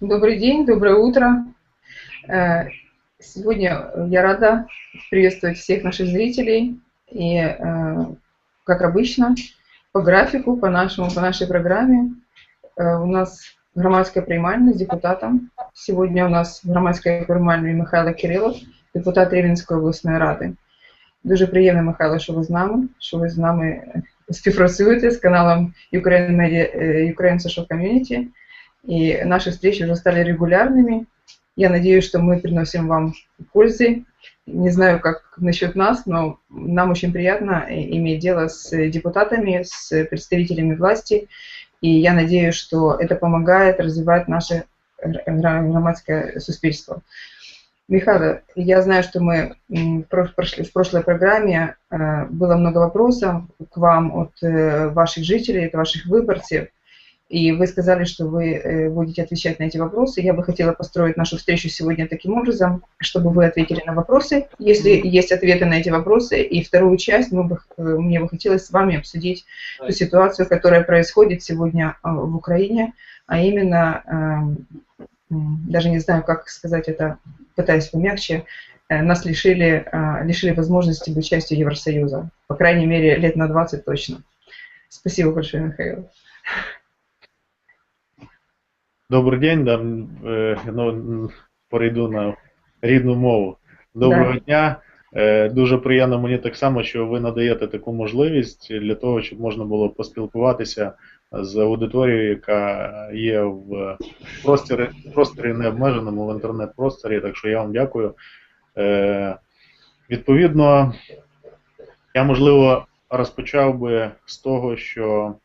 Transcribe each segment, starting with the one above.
Добрый день, доброе утро. Э, сегодня я рада приветствовать всех наших зрителей. И, э, как обычно, по графику, по, нашему, по нашей программе э, у нас громадская приймальня с депутатом. Сегодня у нас громадська приймальня Михайло Кирилов, депутат Рівненської обласної ради. Дуже приємно, Михайло, що ви з нами, що ви з нами співпрацюєте з каналом Ukraine, Media, Ukraine Social Community. и наши встречи уже стали регулярными. Я надеюсь, что мы приносим вам пользы. Не знаю, как насчет нас, но нам очень приятно иметь дело с депутатами, с представителями власти. И я надеюсь, что это помогает развивать наше громадское суспільство. Михаил, я знаю, что мы в прошлой программе э, было много вопросов к вам от э, ваших жителей, от ваших выборцев. И вы сказали, что вы э, будете отвечать на эти вопросы. Я бы хотела построить нашу встречу сегодня таким образом, чтобы вы ответили на вопросы, если есть ответы на эти вопросы. И вторую часть мы бы, э, мне бы хотелось с вами обсудить ту ситуацию, которая происходит сегодня э, в Украине, а именно, эм, даже не знаю, как сказать это, пытаясь помягче, нас лишили, лишили возможности быть частью Евросоюза. По крайней мере, лет на 20 точно. Спасибо большое, Михаил. Добрий день, да, е, ну, перейду на рідну мову. Доброго да. дня. Е, дуже приємно мені так само, що ви надаєте таку можливість для того, щоб можна було поспілкуватися з аудиторією, яка є в просторі, просторі необмеженому в інтернет-просторі. Так що я вам дякую. Е, відповідно, я можливо розпочав би з того, що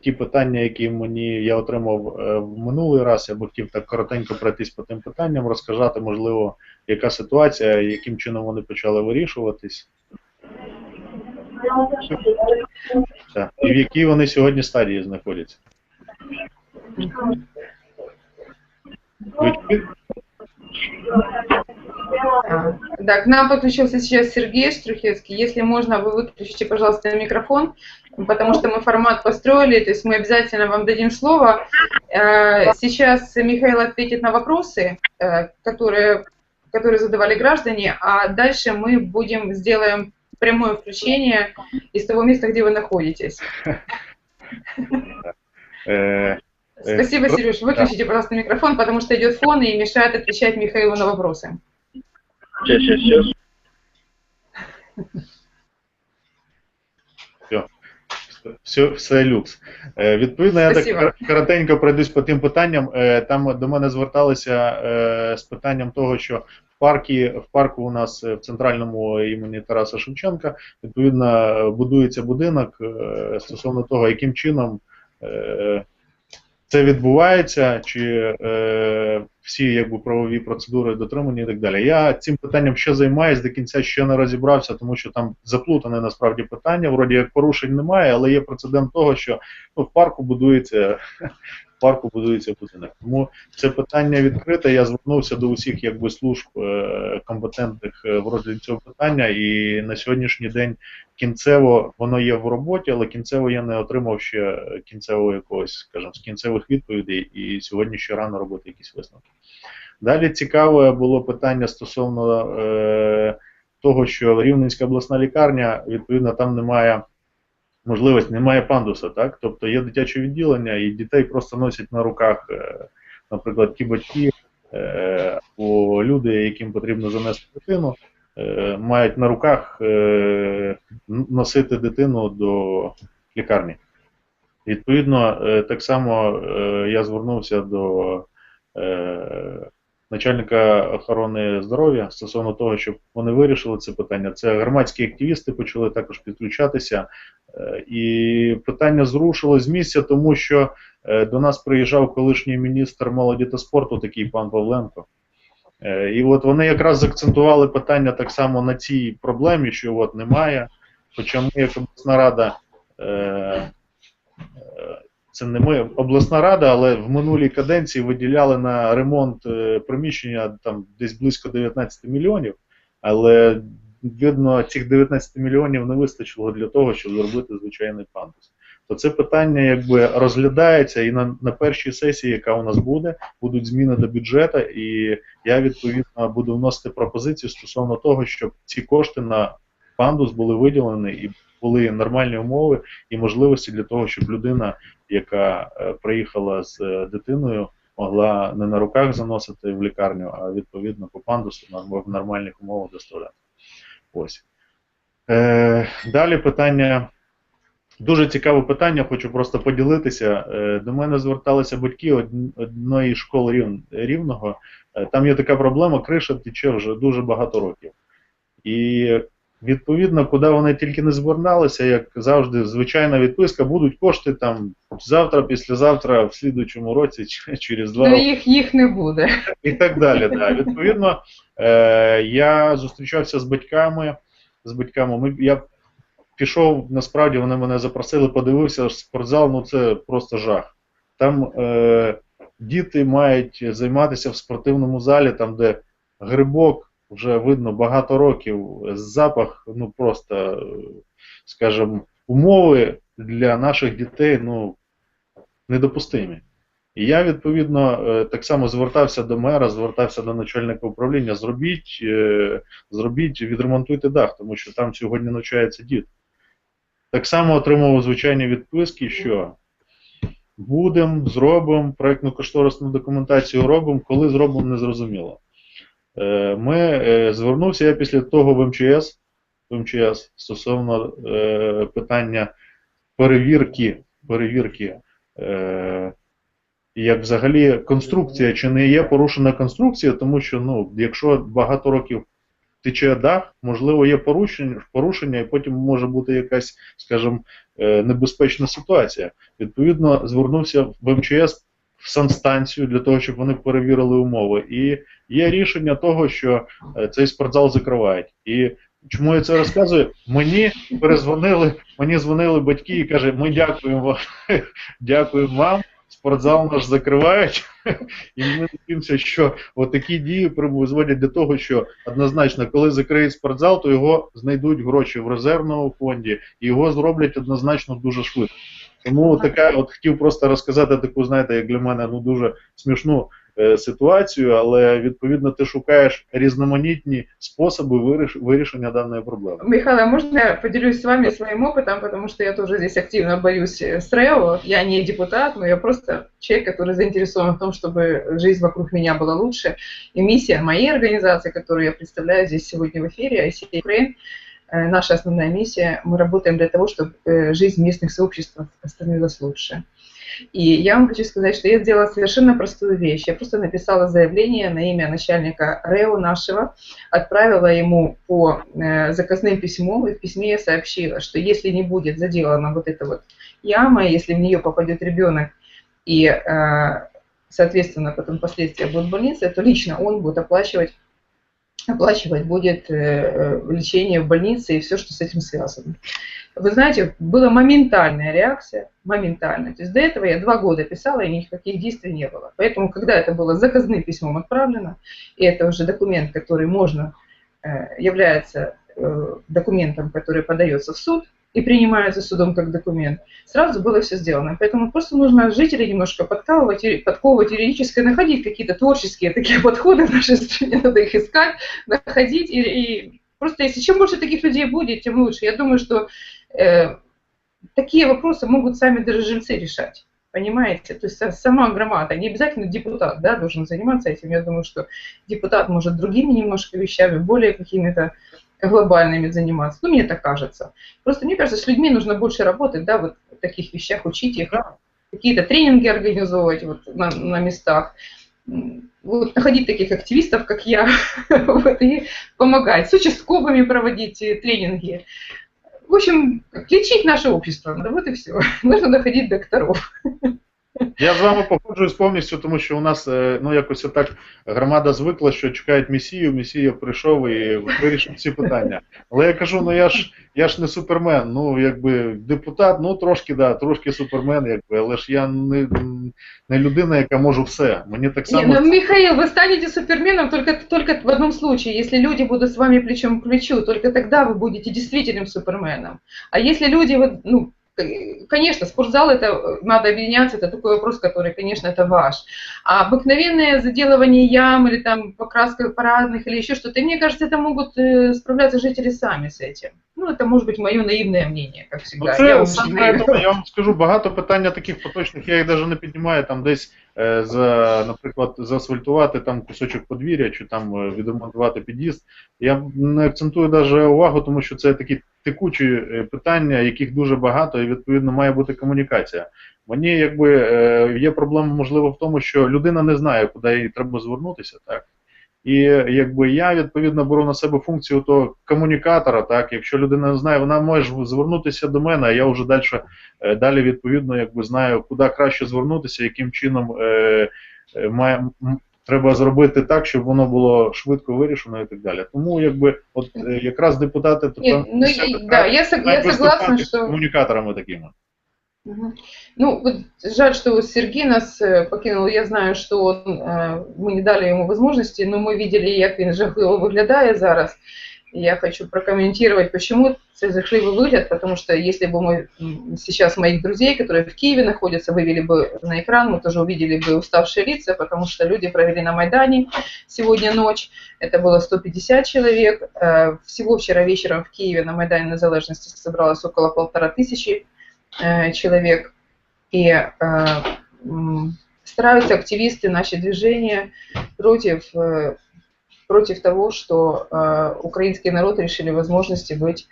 ті питання, які мені я отримав е, в минулий раз, я б хотів так коротенько пройтись по тим питанням, розказати, можливо, яка ситуація, яким чином вони почали вирішуватись. Так. І в якій вони сьогодні стадії знаходяться. Да, к нам подключился сейчас Сергей Струхевский. Если можно, вы выключите, пожалуйста, микрофон, потому что мы формат построили, то есть мы обязательно вам дадим слово. Э, сейчас Михаил ответит на вопросы, э, которые, которые задавали граждане, а дальше мы будем сделаем прямое включение из того места, где вы находитесь. Э, Спасибо, Сереж. Выключите, пожалуйста, микрофон, потому что идет фон и мешает отвечать Михаилу на вопросы. Сейчас, сейчас, сейчас. Все, все люкс. Е, відповідно, я так коротенько пройдусь по тим питанням. Е, там до мене зверталися е, з питанням того, що в паркі, в парку у нас в центральному імені Тараса Шевченка відповідно будується будинок стосовно того, яким чином це відбувається, чи е, всі якби правові процедури дотримані і так далі. Я цим питанням ще займаюся до кінця ще не розібрався, тому що там заплутане насправді питання. Вроді як порушень немає, але є прецедент того, що ну, в парку будується парку будується будинок. Тому це питання відкрите. Я звернувся до усіх якби служб е, компетентних е, в розгляді цього питання, і на сьогоднішній день кінцево воно є в роботі, але кінцево я не отримав ще кінцевого якогось, скажімо, з кінцевих відповідей, і сьогодні ще рано робити якісь висновки. Далі цікаве було питання стосовно е, того, що Рівненська обласна лікарня, відповідно, там немає можливості, немає пандуса, так? Тобто є дитяче відділення, і дітей просто носять на руках, е, наприклад, ті батьки е, або люди, яким потрібно занести дитину, е, мають на руках носити дитину до лікарні. Відповідно, так само я звернувся до начальника охорони здоров'я стосовно того, щоб вони вирішили це питання. Це громадські активісти почали також підключатися. Е, і питання зрушило з місця, тому що е, до нас приїжджав колишній міністр молоді та спорту, такий пан Павленко. Е, і от вони якраз закцентували питання так само на цій проблемі, що от немає. Хоча ми, як обласна рада, це не ми, обласна рада, але в минулій каденції виділяли на ремонт приміщення там десь близько 19 мільйонів. Але видно, цих 19 мільйонів не вистачило для того, щоб зробити звичайний пандус. то це питання якби розглядається і на на першій сесії, яка у нас буде, будуть зміни до бюджету, і я відповідно буду вносити пропозицію стосовно того, щоб ці кошти на пандус були виділені і були нормальні умови і можливості для того, щоб людина, яка е, приїхала з е, дитиною, могла не на руках заносити в лікарню, а відповідно по пандусу в нормальних умовах доставляти. Ось. Е, Далі питання. Дуже цікаве питання, хочу просто поділитися. Е, до мене зверталися батьки одної школи рівного. Там є така проблема, криша тече вже дуже багато років. І відповідно, куди вони тільки не зверналися, як завжди, звичайна відписка, будуть кошти там завтра, післязавтра, в слідуючому році, через два роки. їх їх не буде. І так далі. Да. Відповідно, е, я зустрічався з батьками. З батьками. Ми, Я пішов, насправді вони мене запросили, подивився спортзал, ну це просто жах. Там е, діти мають займатися в спортивному залі, там, де грибок вже видно багато років, запах, ну просто, скажімо, умови для наших дітей ну, недопустимі. І я, відповідно, е, так само звертався до мера, звертався до начальника управління, зробіть, е, зробіть, відремонтуйте дах, тому що там сьогодні навчається дід. Так само отримував звичайні відписки, що будемо, зробимо, проєктну кошторисну документацію робимо, коли зробимо, незрозуміло. Е, ми е, звернувся я після того в МЧС в МЧС стосовно е, питання перевірки, перевірки, як взагалі конструкція, чи не є порушена конструкція, тому що ну, якщо багато років тече дах, можливо, є порушення, порушення, і потім може бути якась, скажімо, небезпечна ситуація. Відповідно, звернувся в МЧС в санстанцію для того, щоб вони перевірили умови. І є рішення того, що е, цей спортзал закривають. І чому я це розказую? Мені перезвонили, мені дзвонили батьки і каже, ми дякуємо вам, дякуємо вам. Спортзал наш закривають, і ми надіємося, що такі дії призводять до того, що однозначно, коли закриють спортзал, то його знайдуть гроші в резервному фонді і його зроблять однозначно дуже швидко. Тому така, от хотів просто розказати таку, знаєте, як для мене ну дуже смішну ситуацію, але відповідно ти шукаєш різноманітні способи виріш, вирішення даної проблеми. Михайло, можно я поделюсь с вами своим опытом, потому что я тоже здесь активно борюсь с РЭО. Я не депутат, но я просто человек, который заинтересован в том, чтобы жизнь вокруг меня была лучше. И миссия моей организации, которую я представляю здесь сегодня в эфире, ICA Ukraine, Э, наша основная миссия. Мы работаем для того, чтобы э, жизнь местных сообществ становилась лучше. И я вам хочу сказать, что я сделала совершенно простую вещь. Я просто написала заявление на имя начальника РЭО нашего, отправила ему по э, заказным письмом, и в письме я сообщила, что если не будет заделана вот эта вот яма, если в нее попадет ребенок и, соответственно, потом последствия будут в больнице, то лично он будет оплачивать оплачивать будет э, лечение в больнице и все, что с этим связано. Вы знаете, была моментальная реакция, моментальная. То есть до этого я два года писала, и никаких действий не было. Поэтому, когда это было заказным письмом отправлено, и это уже документ, который можно, э, является э, документом, который подается в суд, и принимается судом как документ, сразу было все сделано. Поэтому просто нужно жителей немножко подкалывать, подковывать юридически, находить какие-то творческие такие подходы в нашей стране, надо их искать, находить. И, и просто если чем больше таких людей будет, тем лучше. Я думаю, что э, такие вопросы могут сами даже жильцы решать. Понимаете? То есть сама громада, не обязательно депутат да, должен заниматься этим. Я думаю, что депутат может другими немножко вещами, более какими-то глобальными заниматься. Ну, мне так кажется. Просто мне кажется, с людьми нужно больше работать, да, вот в таких вещах, учить их, какие-то тренинги организовывать вот на, на местах. Вот, находить таких активистов, как я, вот, и помогать, с участковыми проводить тренинги. В общем, лечить наше общество. Да вот и все. Нужно находить докторов. Я з вами погоджуюсь повністю, тому що у нас е, ну якось отак громада звикла, що чекають місію, місія прийшов і вирішив всі питання. Але я кажу, ну я ж я ж не супермен, ну якби депутат, ну трошки да, трошки супермен, якби, але ж я не не людина, яка можу все. Мені так само. Не, ну, Михаил, вы станете суперменом только, только в одном случае, если люди будут с вами плечом к плечу, только тогда вы будете действительным суперменом. А если люди, вот, ну, конечно, спортзал это надо объединяться, это такой вопрос, который, конечно, это ваш. А обыкновенное заделывание ям или там покраска парадных или еще что-то, мне кажется, это могут э, справляться жители сами з этим. Ну, это може бути моє наївне мнение, як завжди. Це, я, вам я вам скажу, багато питання таких поточних, я їх навіть не піднімаю, там десь е, за, наприклад, заасфальтувати там кусочок подвір'я чи там е, відремонтувати під'їзд. Я не акцентую навіть увагу, тому що це такі текучі е, питання, яких дуже багато, і відповідно має бути комунікація. Мені якби е, є проблема, можливо, в тому, що людина не знає, куди їй треба звернутися, так. І якби я відповідно беру на себе функцію того комунікатора, так якщо людина не знає, вона може звернутися до мене, а я вже далі далі відповідно якби знаю, куди краще звернутися, яким чином е, е має треба зробити так, щоб воно було швидко вирішено і так далі. Тому якби от е, якраз депутати то ну, да, я, я согласна, що комунікаторами такими. Ну, вот жаль, что Сергей нас э, покинул. Я знаю, он, э, мы не дали ему возможности, но мы видели, як він жахливо виглядає зараз. Я хочу прокомментировать, почему жахливый выгляд, потому что если бы мы сейчас моих друзей, которые в Киеве находятся, вывели бы на экран, мы тоже увидели бы уставшие лица, потому что люди провели на Майдане сегодня ночь, это было 150 человек, э, всего вчера вечером в Киеве на Майдане Незалежности собралось около полтора тысячи человек. И э, стараются активисты, наши движения против, э, против того, что украинский народ решили возможности быть,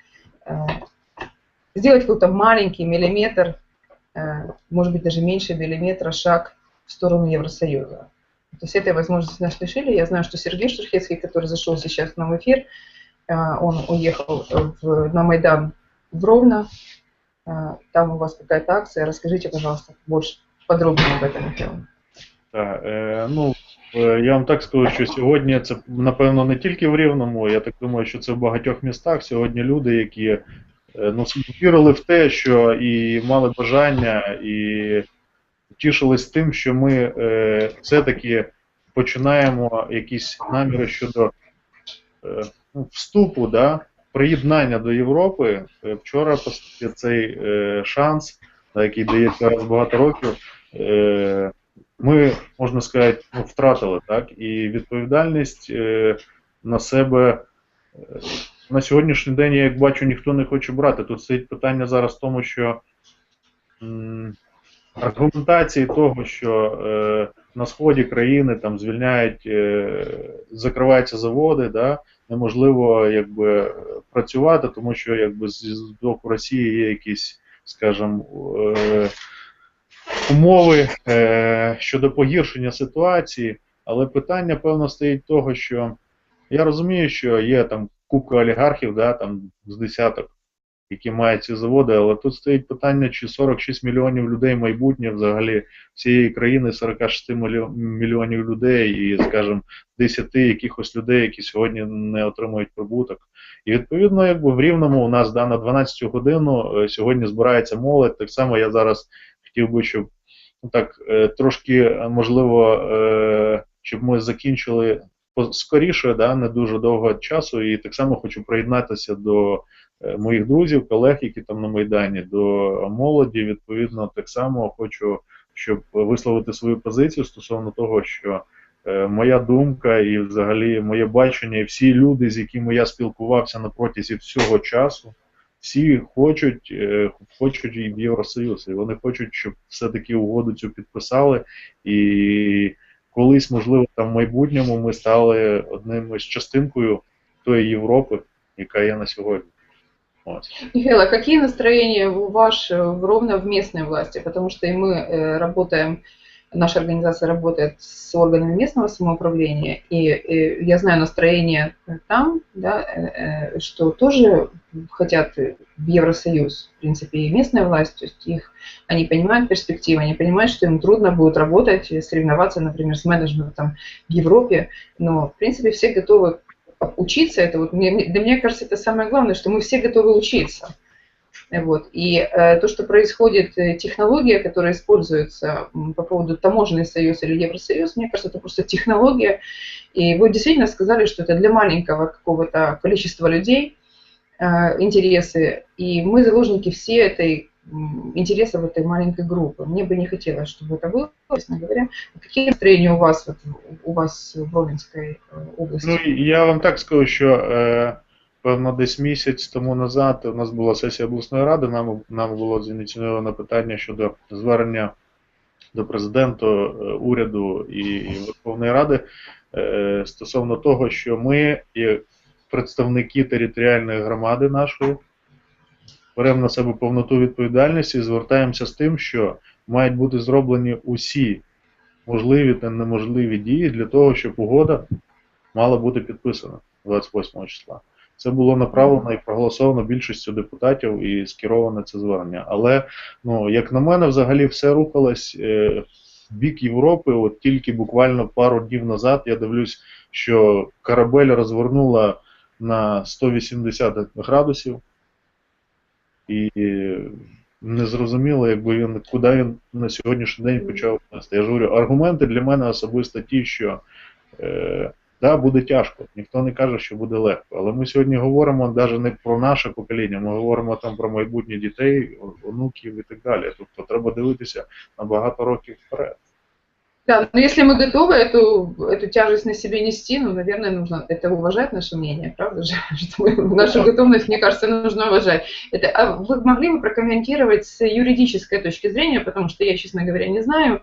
сделать какой-то маленький миллиметр, может быть даже меньше миллиметра шаг в сторону Евросоюза. То есть этой возможности нас лишили. Я знаю, что Сергей Штурхецкий, который зашел сейчас нам в эфир, он уехал в, на Майдан в Ровно, там у вас какая-то акция. Расскажите, пожалуйста, больше подробнее об этом деле. Так, е, ну, я вам так скажу, що сьогодні це, напевно, не тільки в Рівному, я так думаю, що це в багатьох містах. Сьогодні люди, які е, ну, вірили в те, що і мали бажання, і тішились тим, що ми е, все-таки починаємо якісь наміри щодо е, ну, вступу, да, приєднання до Європи. Е, вчора цей е, шанс, який дається раз багато років, е, ми, можна сказати, ну, втратили так, і відповідальність на себе на сьогоднішній день, я як бачу, ніхто не хоче брати. Тут стоїть питання зараз в тому, що аргументації того, що е, на сході країни там звільняють, е, закриваються заводи, да, неможливо якби працювати, тому що якби з боку Росії є якісь, скажімо, е, умови е, щодо погіршення ситуації, але питання, певно, стоїть того, що я розумію, що є там купка олігархів, да, там з десяток які мають ці заводи, але тут стоїть питання, чи 46 мільйонів людей майбутнє взагалі всієї країни, 46 мільйонів людей і, скажімо, 10 якихось людей, які сьогодні не отримують прибуток. І відповідно, якби в Рівному у нас да, на 12 годину е, сьогодні збирається молодь. Так само я зараз хотів би, щоб ну, так е, трошки можливо, е, щоб ми закінчили скоріше, да, не дуже довго часу, і так само хочу приєднатися до моїх друзів, колег, які там на Майдані, до молоді, відповідно, так само хочу, щоб висловити свою позицію стосовно того, що е, моя думка і взагалі моє бачення, і всі люди, з якими я спілкувався на протязі всього часу, всі хочуть е, хочуть і в Євросоюз, і вони хочуть, щоб все-таки угоду цю підписали. І колись, можливо, там в майбутньому ми стали одним із частинкою тої Європи, яка є на сьогодні. Вот. Михаил, а какие настроения у вас э, ровно в местной власти? Потому что и мы э, работаем, наша организация работает с органами местного самоуправления, и, и я знаю настроение там, да, э, что тоже хотят в Евросоюз, в принципе, и местная власть, то есть их, они понимают перспективы, они понимают, что им трудно будет работать, соревноваться, например, с менеджментом в Европе, но, в принципе, все готовы учиться, это вот мне, для меня кажется, это самое главное, что мы все готовы учиться. Вот. И э, то, что происходит, э, технология, которая используется по поводу таможенный союз или Евросоюз, мне кажется, это просто технология. И вы действительно сказали, что это для маленького какого-то количества людей э, интересы. И мы заложники все этой интересов этой маленькой группы. Мне бы не хотелось, чтобы это было, честно говоря. Какие настроения у вас вот, у вас в Ровенской э, области? Ну, я вам так скажу, що е, певно десь місяць тому назад у нас була сесія обласної ради, нам, нам було зініційовано питання щодо звернення до президента, е, уряду і Верховної Ради е, стосовно того, що ми, як представники територіальної громади нашої, беремо на себе повноту відповідальності і звертаємося з тим, що мають бути зроблені усі можливі та неможливі дії для того, щоб угода мала бути підписана 28 числа. Це було направлено і проголосовано більшістю депутатів і скероване це звернення. Але, ну, як на мене, взагалі все рухалось е, в бік Європи. От тільки буквально пару днів назад я дивлюсь, що корабель розвернула на 180 градусів. І не зрозуміло, якби він куди він на сьогоднішній день почав нести. Я ж говорю, аргументи для мене особисто ті, що е, да, буде тяжко, ніхто не каже, що буде легко. Але ми сьогодні говоримо навіть не про наше покоління, ми говоримо там про майбутнє дітей, онуків і так далі. Тобто треба дивитися на багато років вперед. Да, но если мы готовы эту, эту тяжесть на себе нести, ну, наверное, нужно это уважать, наше мнение, правда же? Что мы, нашу готовность, мне кажется, нужно уважать. Это, а вы могли бы прокомментировать с юридической точки зрения, потому что я, честно говоря, не знаю,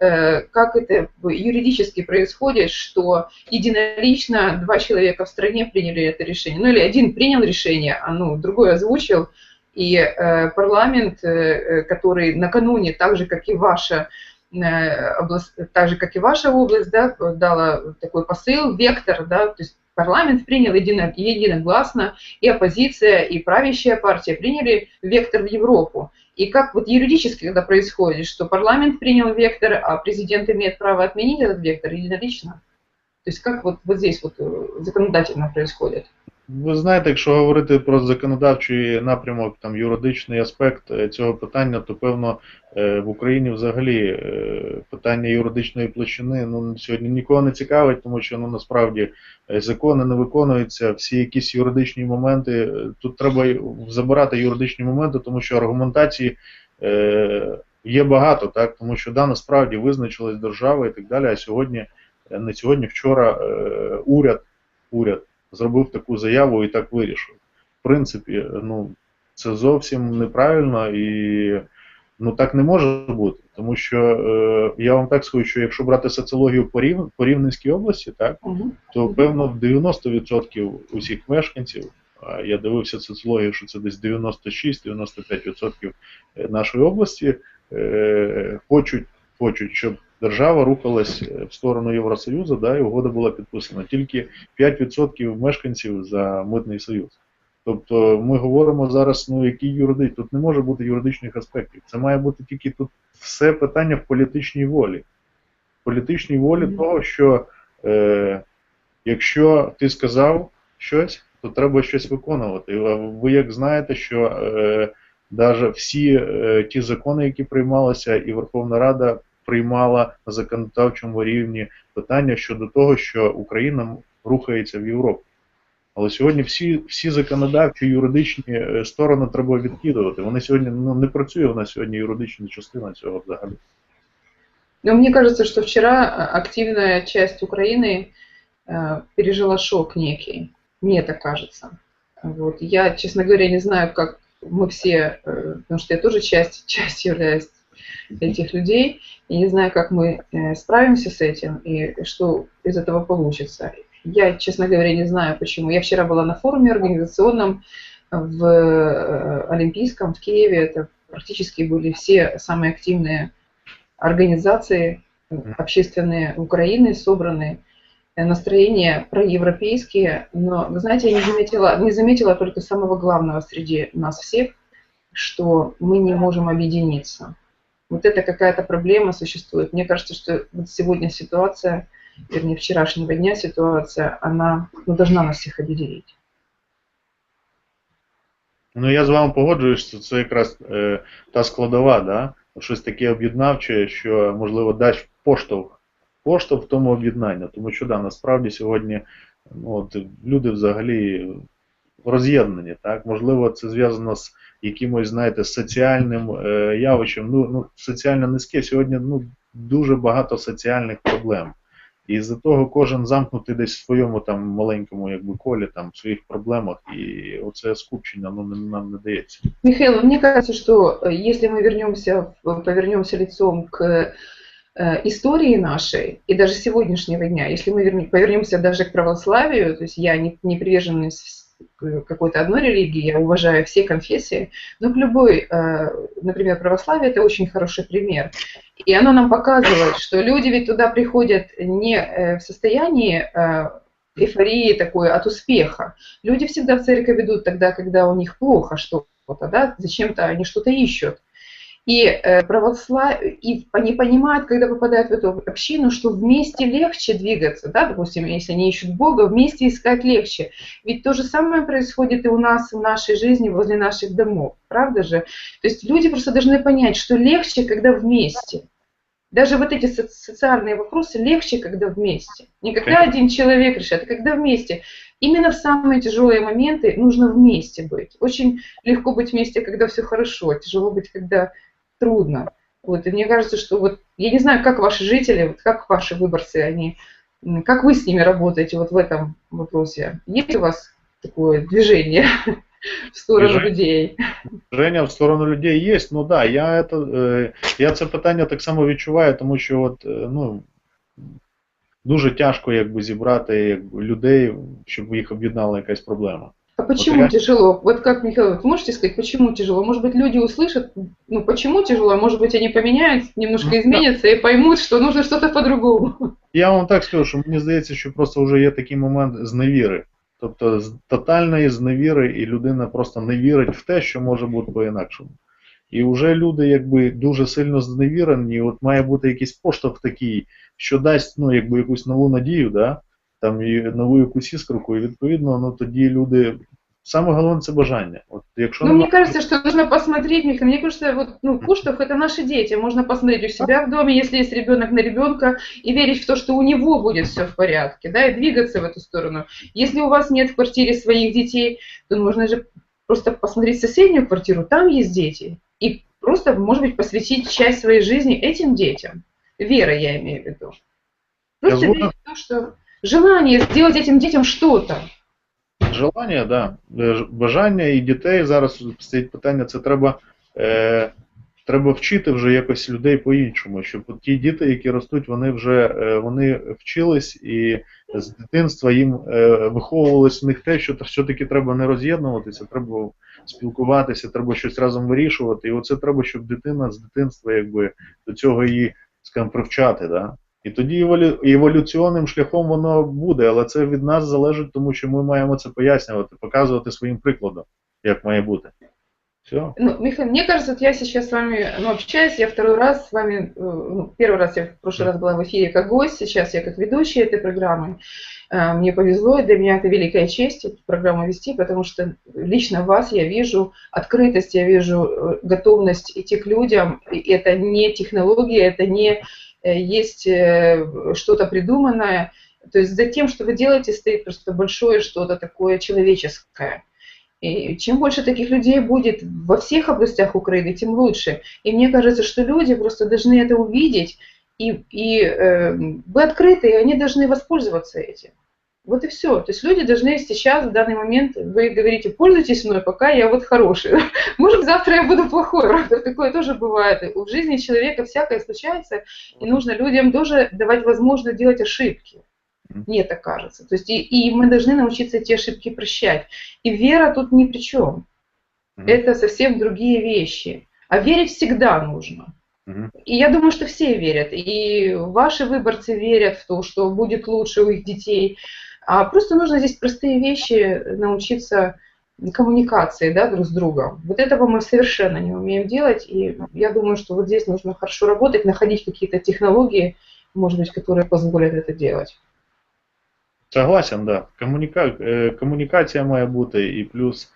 э, как это юридически происходит, что единолично два человека в стране приняли это решение. Ну, или один принял решение, а ну, другой озвучил, и э, парламент, э, который накануне, так же, как и ваша Э, область, так же, как и ваша область, да, дала такой посыл, вектор, да, то есть парламент принял едино, единогласно, и оппозиция, и правящая партия приняли вектор в Европу. И как вот юридически когда происходит, что парламент принял вектор, а президент имеет право отменить этот вектор единолично? То есть как вот, вот здесь вот э, законодательно происходит? Ви знаєте, якщо говорити про законодавчий напрямок, там юридичний аспект е, цього питання, то певно е, в Україні взагалі е, питання юридичної площини ну, сьогодні нікого не цікавить, тому що ну, насправді закони не виконуються, всі якісь юридичні моменти. Тут треба забирати юридичні моменти, тому що аргументації є багато, так тому що да, насправді визначилась держава і так далі. А сьогодні, не сьогодні, вчора уряд, уряд зробив таку заяву і так вирішив. В принципі, ну, це зовсім неправильно і ну, так не може бути. Тому що е, я вам так скажу, що якщо брати соціологію по, Рів, по Рівненській області, так, то певно 90% усіх мешканців. Я дивився соціологію, що це десь 96-95% нашої області е, хочуть, хочуть, щоб держава рухалась е, в сторону Євросоюзу, да, і угода була підписана. Тільки 5% мешканців за митний союз. Тобто ми говоримо зараз, ну який юридичний, тут не може бути юридичних аспектів. Це має бути тільки тут все питання в політичній волі. В політичній волі mm-hmm. того, що е, якщо ти сказав щось, то треба щось виконувати. Ви як знаєте, що е, навіть всі е, ті закони, які приймалися, і Верховна Рада приймала на законодавчому рівні питання щодо того, що Україна рухається в Європу. Але сьогодні всі всі законодавчі юридичні е, сторони треба відкидувати. Вони сьогодні ну, не працює у нас сьогодні юридична частина цього взагалі. Но мне кажется, что вчера активная часть Украины э, пережила шок некий. Мне так кажется. Вот. Я, честно говоря, не знаю, как мы все, э, потому что я тоже часть, часть являюсь этих людей. И не знаю, как мы э, справимся с этим и что из этого получится. Я, честно говоря, не знаю почему. Я вчера была на форуме организационном в э, Олимпийском в Киеве. Это практически были все самые активные организации общественные Украины собраны. Настроения проевропейские, но, вы знаете, я не заметила, не заметила только самого главного среди нас всех, что мы не можем объединиться вот это какая-то проблема существует. Мне кажется, что вот сегодня ситуация, вернее, вчерашнего дня ситуация, она ну, должна нас всіх об'єднати. Ну, я з вами погоджуюсь, що це якраз е, та складова, да? щось таке об'єднавче, що, можливо, дасть поштовх поштовх в тому об'єднанню. Тому що да, насправді сьогодні ну, от, люди взагалі роз'єднані. Так? Можливо, це зв'язано з якимось, знаєте, соціальним е, явищем. Ну, ну, соціально низьке. Сьогодні ну, дуже багато соціальних проблем. І з-за того кожен замкнутий десь в своєму там маленькому якби, колі, там, в своїх проблемах, і оце скупчення ну, нам не дається. Михаил, мне кажется, что если мы вернемся, повернемся лицом к Э, истории нашей и даже сегодняшнего дня, если мы повернемся даже к православию, то есть я не, не приверженность какой-то одной религии, я уважаю все конфессии, но к любой, э, например, православие это очень хороший пример. И оно нам показывает, что люди ведь туда приходят не э, в состоянии эйфории такой от успеха. Люди всегда в церковь идут тогда, когда у них плохо что-то, да, зачем-то они что-то ищут. И э, и они понимают, когда попадают в эту общину, что вместе легче двигаться, да, допустим, если они ищут Бога, вместе искать легче. Ведь то же самое происходит и у нас в нашей жизни возле наших домов, правда же? То есть люди просто должны понять, что легче, когда вместе. Даже вот эти социальные вопросы легче, когда вместе. Не когда один человек решает, а когда вместе. Именно в самые тяжелые моменты нужно вместе быть. Очень легко быть вместе, когда все хорошо. Тяжело быть, когда трудно. Вот, и мне кажется, что вот, я не знаю, как ваши жители, вот как ваши выборцы, они, как вы с ними работаете вот в этом вопросе? Есть у вас такое движение в сторону Движение. людей? Движення в сторону людей є, ну да, я это, я це питання так само відчуваю, тому що от, ну, дуже тяжко якби зібрати людей, щоб їх об'єднала якась проблема. А почему вот тяжело? Вот как, Михаил, вы можете сказать, почему тяжело? Может быть, люди услышат, ну, почему тяжело? Может быть, они поменяют, немножко изменятся і поймут, що нужно щось по-другому. Я вам так скажу, що мені здається, що просто вже є такий момент зневіри. Тобто з тотальної зневіри, і людина просто не вірить в те, що може бути по-інакшому. І вже люди якби дуже сильно зневірені, от має бути якийсь поштовх такий, що дасть ну, якби якусь нову надію, да? там і нову якусь іскорку, і відповідно, ну тоді люди. Самое главное это бажання. Вот, якщо ну, нема... мне кажется, что нужно посмотреть, Михаил, мне кажется, вот, ну, Куштов это наши дети. Можно посмотреть у себя в доме, если есть ребенок на ребенка, и верить в то, что у него будет все в порядке, да, и двигаться в эту сторону. Если у вас нет в квартире своих детей, то нужно же просто посмотреть соседнюю квартиру, там есть дети. И просто, может быть, посвятить часть своей жизни этим детям. Вера, я имею в виду. Просто верить в то, что желание сделать этим детям что-то. Желання, да. Бажання і дітей зараз стоїть питання, це треба е, треба вчити вже якось людей по-іншому, щоб ті діти, які ростуть, вони вже е, вони вчились і з дитинства їм е, виховувалось в них те, що все-таки треба не роз'єднуватися, треба спілкуватися, треба щось разом вирішувати. І оце треба, щоб дитина з дитинства якби до цього її скажімо, привчати. Да? І тоді еволюційним шляхом воно буде, але це від нас залежить, тому що ми маємо це пояснювати, показувати своїм прикладом, як має бути. Все. Ну, Михаил, мне кажется, вот я сейчас с вами ну, общаюсь, я второй раз с вами, э, ну, первый раз я в прошлый раз была в эфире как гость, сейчас я как ведущая этой программы. Э, мне повезло, и для меня это великая честь эту программу вести, потому что лично вас я вижу открытость, я вижу э, готовность идти к людям. И это не технология, это не Э, есть э, что-то придуманное. То есть за тем, что вы делаете, стоит просто большое что-то такое человеческое. И чем больше таких людей будет во всех областях Украины, тем лучше. И мне кажется, что люди просто должны это увидеть, и, и э, вы открыты, и они должны воспользоваться этим. Вот и все. То есть люди должны сейчас, в данный момент, вы говорите, пользуйтесь мной, пока я вот хороший. Может, завтра я буду плохой. Правда, такое тоже бывает. В жизни человека всякое случается, и нужно людям тоже давать возможность делать ошибки. Мне так кажется. То есть и, и мы должны научиться эти ошибки прощать. И вера тут ни при чем. Это совсем другие вещи. А верить всегда нужно. И я думаю, что все верят. И ваши выборцы верят в то, что будет лучше у их детей. А просто нужно здесь простые вещи научиться коммуникации да, друг с другом. Вот этого мы совершенно не умеем делать, и я думаю, что вот здесь нужно хорошо работать, находить какие-то технологии, может быть, которые позволят это делать. Согласен, да. Комуніка... Комунікація має бути, і плюс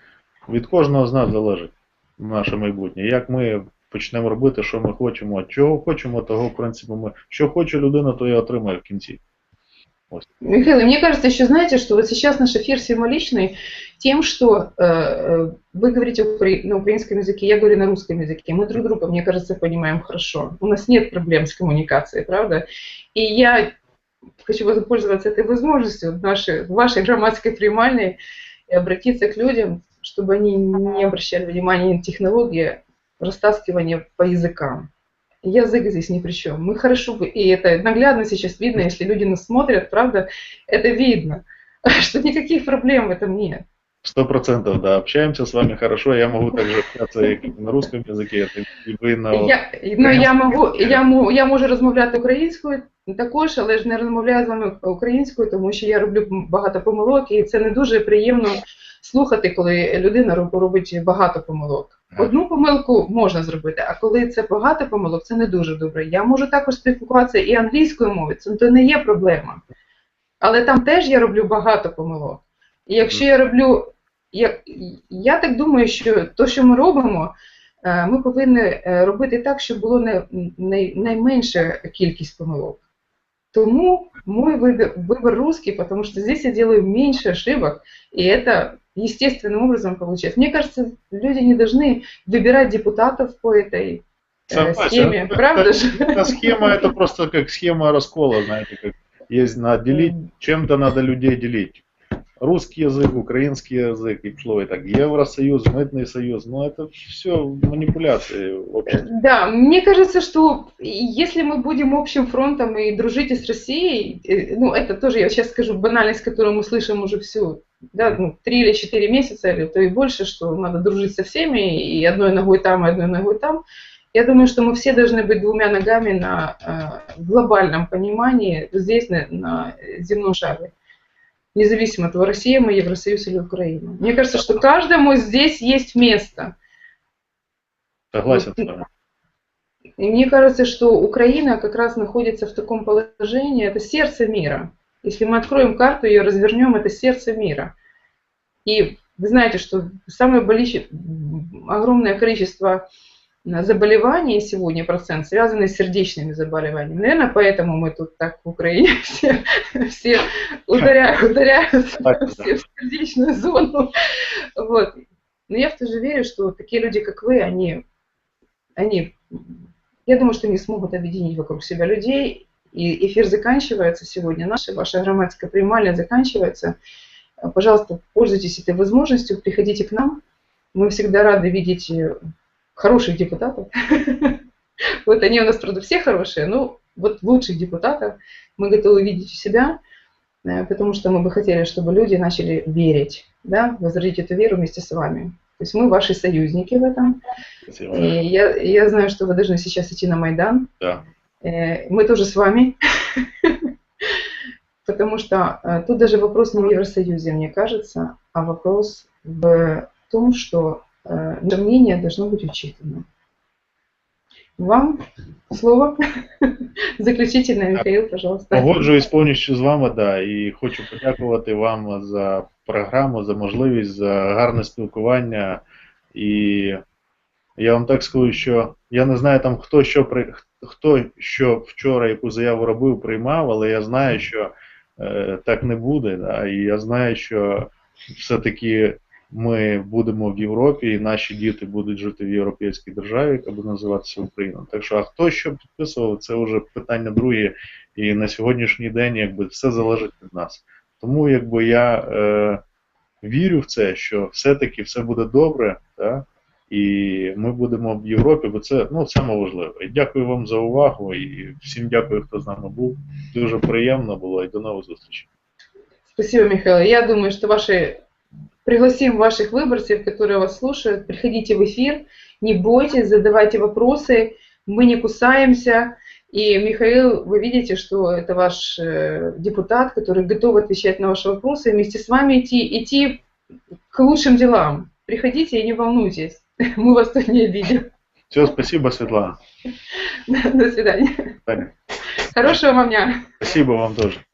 від кожного з нас залежить наше майбутнє. Як ми почнемо робити, що ми хочемо, чого хочемо, того, в принципі, ми що хоче людина, то і отримає в кінці. Михаил, мне кажется, еще знаете, что вот сейчас наш эфир символичный тем, что э, э вы говорите на украинском языке, я говорю на русском языке. Мы друг друга, мне кажется, понимаем хорошо. У нас нет проблем с коммуникацией, правда? И я хочу воспользоваться этой возможностью в нашей, в вашей грамматской примальной и обратиться к людям, чтобы они не обращали внимания на технологии растаскивания по языкам язык здесь ни при чем. Мы хорошо, и это наглядно сейчас видно, если люди нас смотрят, правда, это видно, что никаких проблем в этом нет. Сто процентов, да. Общаемся с вами хорошо. Я могу также общаться и на русском языке, і ви на я, ну, я можу, я, я можу розмовляти українською також, але ж не розмовляю з вами українською, тому що я роблю багато помилок, і це не дуже приємно слухати, коли людина робить багато помилок. Одну помилку можна зробити, а коли це багато помилок, це не дуже добре. Я можу також спілкуватися і англійською мовою, це не є проблема. Але там теж я роблю багато помилок. І якщо я роблю, я, я так думаю, що то, що ми робимо, е, ми повинні е, робити так, щоб було не, не, найменша кількість помилок. Тому мой выбор, выбор русский, потому что здесь я делаю меньше ошибок, и это Естественным образом получается. Мне кажется, люди не должны выбирать депутатов по этой э, схеме, правда же? Эта схема это просто как схема раскола, знаете, как есть надо делить, чем-то надо людей делить русский язык, украинский язык, и шло и так Евросоюз, Мытный союз, но это все манипуляции общества. Да, мне кажется, что если мы будем общим фронтом и дружить с Россией, э, ну это тоже, я сейчас скажу банальность, которую мы слышим уже всю, да, ну, три или четыре месяца, или то и больше, что надо дружить со всеми, и одной ногой там, и одной ногой там. Я думаю, что мы все должны быть двумя ногами на э, глобальном понимании здесь, на, на земном шаре независимо от того, Россия мы, Евросоюз или Украина. Мне кажется, что каждому здесь есть место. Согласен с вами. И мне кажется, что Украина как раз находится в таком положении, это сердце мира. Если мы откроем карту, ее развернем, это сердце мира. И вы знаете, что самое болезненное, огромное количество заболеваний сегодня процент, связанный с сердечными заболеваниями. Наверное, поэтому мы тут так в Украине все, все ударяют, ударяются все в сердечную зону. Вот. Но я в то же верю, что такие люди, как вы, они, они, я думаю, что не смогут объединить вокруг себя людей. И эфир заканчивается сегодня, наша, ваша грамматика примальная заканчивается. Пожалуйста, пользуйтесь этой возможностью, приходите к нам. Мы всегда рады видеть хороших депутатов. Вот они у нас, правда, все хорошие, но вот лучших депутатов мы готовы видеть у себя, э, потому что мы бы хотели, чтобы люди начали верить, да, возродить эту веру вместе с вами. То есть мы ваши союзники в этом. И я, я знаю, что вы должны сейчас идти на Майдан. Да. Э, мы тоже с вами. Потому что э, тут даже вопрос не в Евросоюзе, мне кажется, а вопрос в том, что наше мнение должно быть учитано. Вам слово заключительне, Михаил, пожалуйста. Погоджуюсь повністю з вами, да, і хочу подякувати вам за програму, за можливість, за гарне спілкування. І я вам так скажу, що я не знаю там хто що при хто що вчора яку заяву робив, приймав, але я знаю, що е, так не буде. Да, І я знаю, що все-таки ми будемо в Європі, і наші діти будуть жити в європейській державі, яка буде називатися Україна. Так що, а хто що підписував, це вже питання друге. І на сьогоднішній день якби все залежить від нас. Тому якби я е, вірю в це, що все-таки все буде добре, так? і ми будемо в Європі, бо це ну, саме важливе. І дякую вам за увагу і всім дякую, хто з нами був. Дуже приємно було і до нових зустрічей. Спасибо, Михайло. Я думаю, что ваши Пригласим ваших выборцев, которые вас слушают. Приходите в эфир, не бойтесь, задавайте вопросы. Мы не кусаемся. И, Михаил, вы видите, что это ваш э, депутат, который готов отвечать на ваши вопросы, и вместе с вами идти, идти к лучшим делам. Приходите и не волнуйтесь. Мы вас тут не обидим. Все, спасибо, Светлана. До свидания. Таня. Хорошего вам дня. Спасибо вам тоже.